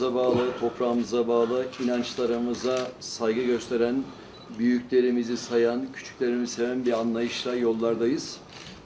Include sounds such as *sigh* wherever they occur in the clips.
vatanımıza bağlı, toprağımıza bağlı, inançlarımıza saygı gösteren, büyüklerimizi sayan, küçüklerimizi seven bir anlayışla yollardayız.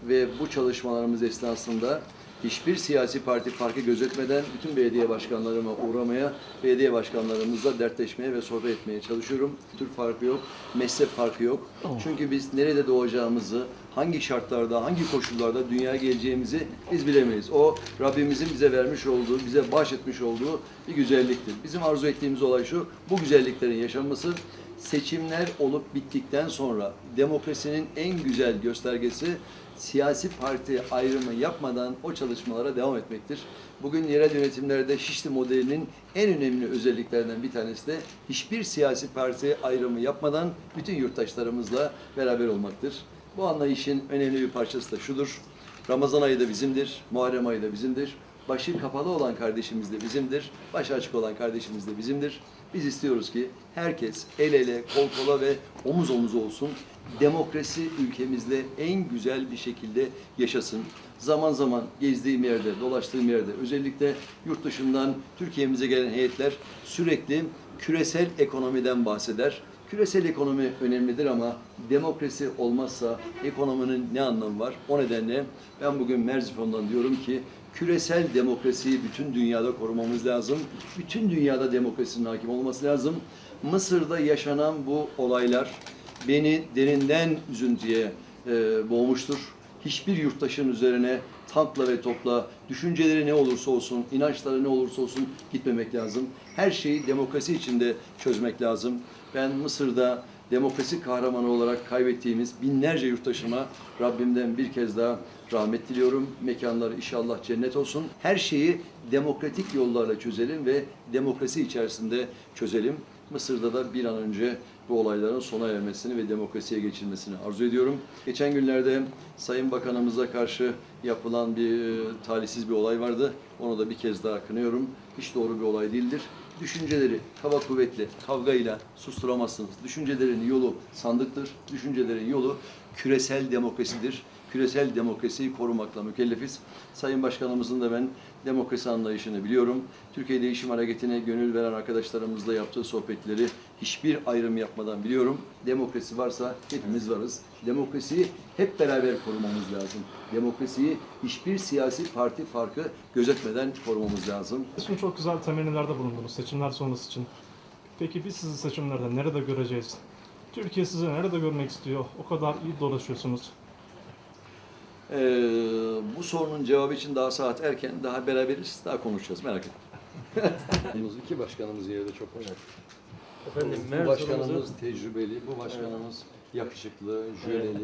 Ve bu çalışmalarımız esnasında hiçbir siyasi parti farkı gözetmeden bütün belediye başkanlarıma uğramaya, belediye başkanlarımızla dertleşmeye ve sohbet etmeye çalışıyorum. Tür farkı yok, mezhep farkı yok. Çünkü biz nerede doğacağımızı, hangi şartlarda, hangi koşullarda dünyaya geleceğimizi biz bilemeyiz. O Rabbimizin bize vermiş olduğu, bize bahşetmiş olduğu bir güzelliktir. Bizim arzu ettiğimiz olay şu, bu güzelliklerin yaşanması seçimler olup bittikten sonra demokrasinin en güzel göstergesi siyasi parti ayrımı yapmadan o çalışmalara devam etmektir. Bugün yerel yönetimlerde Şişli modelinin en önemli özelliklerinden bir tanesi de hiçbir siyasi parti ayrımı yapmadan bütün yurttaşlarımızla beraber olmaktır. Bu anlayışın önemli bir parçası da şudur. Ramazan ayı da bizimdir, Muharrem ayı da bizimdir. Başı kapalı olan kardeşimiz de bizimdir, başı açık olan kardeşimiz de bizimdir. Biz istiyoruz ki herkes el ele, kol kola ve omuz omuz olsun. Demokrasi ülkemizde en güzel bir şekilde yaşasın. Zaman zaman gezdiğim yerde, dolaştığım yerde özellikle yurt dışından Türkiye'mize gelen heyetler sürekli küresel ekonomiden bahseder. Küresel ekonomi önemlidir ama demokrasi olmazsa ekonominin ne anlamı var? O nedenle ben bugün Merzifon'dan diyorum ki küresel demokrasiyi bütün dünyada korumamız lazım. Bütün dünyada demokrasinin hakim olması lazım. Mısır'da yaşanan bu olaylar beni derinden üzüntüye e, boğmuştur. Hiçbir yurttaşın üzerine tankla ve topla düşünceleri ne olursa olsun, inançları ne olursa olsun gitmemek lazım. Her şeyi demokrasi içinde çözmek lazım. Ben Mısır'da demokrasi kahramanı olarak kaybettiğimiz binlerce yurttaşıma Rabbimden bir kez daha rahmet diliyorum. Mekanları inşallah cennet olsun. Her şeyi demokratik yollarla çözelim ve demokrasi içerisinde çözelim. Mısır'da da bir an önce bu olayların sona ermesini ve demokrasiye geçilmesini arzu ediyorum. Geçen günlerde Sayın Bakanımıza karşı yapılan bir e, talihsiz bir olay vardı. Onu da bir kez daha kınıyorum. Hiç doğru bir olay değildir. Düşünceleri kaba kuvvetle, kavgayla susturamazsınız. Düşüncelerin yolu sandıktır. Düşüncelerin yolu küresel demokrasidir. Küresel demokrasiyi korumakla mükellefiz. Sayın Başkanımızın da ben demokrasi anlayışını biliyorum. Türkiye Değişim Hareketi'ne gönül veren arkadaşlarımızla yaptığı sohbetleri hiçbir ayrım yapmadan biliyorum. Demokrasi varsa hepimiz varız. Demokrasiyi hep beraber korumamız lazım. Demokrasiyi hiçbir siyasi parti farkı gözetmeden korumamız lazım. Şimdi çok güzel temennilerde bulundunuz seçimler sonrası için. Peki biz sizi seçimlerde nerede göreceğiz? Türkiye sizi nerede görmek istiyor? O kadar iyi dolaşıyorsunuz. Ee, bu sorunun cevabı için daha saat erken, daha beraberiz, daha konuşacağız. Merak etmeyin. *laughs* İki başkanımız yerde çok önemli. Efendim, bu başkanımız tecrübeli, bu başkanımız yakışıklı, jöleli,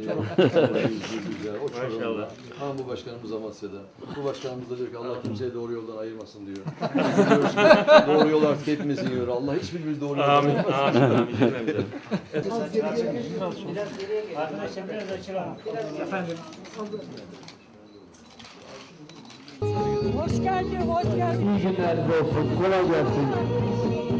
yüzü güzel, o Maşallah. Çorum'da. Ama bu başkanımız Amasya'da. Bu başkanımız da diyor ki Allah kimseyi doğru yoldan ayırmasın diyor. Diyoruz ki doğru yol artık hepimizin yolu. Allah hiçbirimizi doğru yoldan Amin, ayırmasın. amin, amin. cümlemize. Arkadaşlar biraz açılalım. Efendim. Hoş geldin, hoş geldin. İyi günler olsun. Kolay gelsin.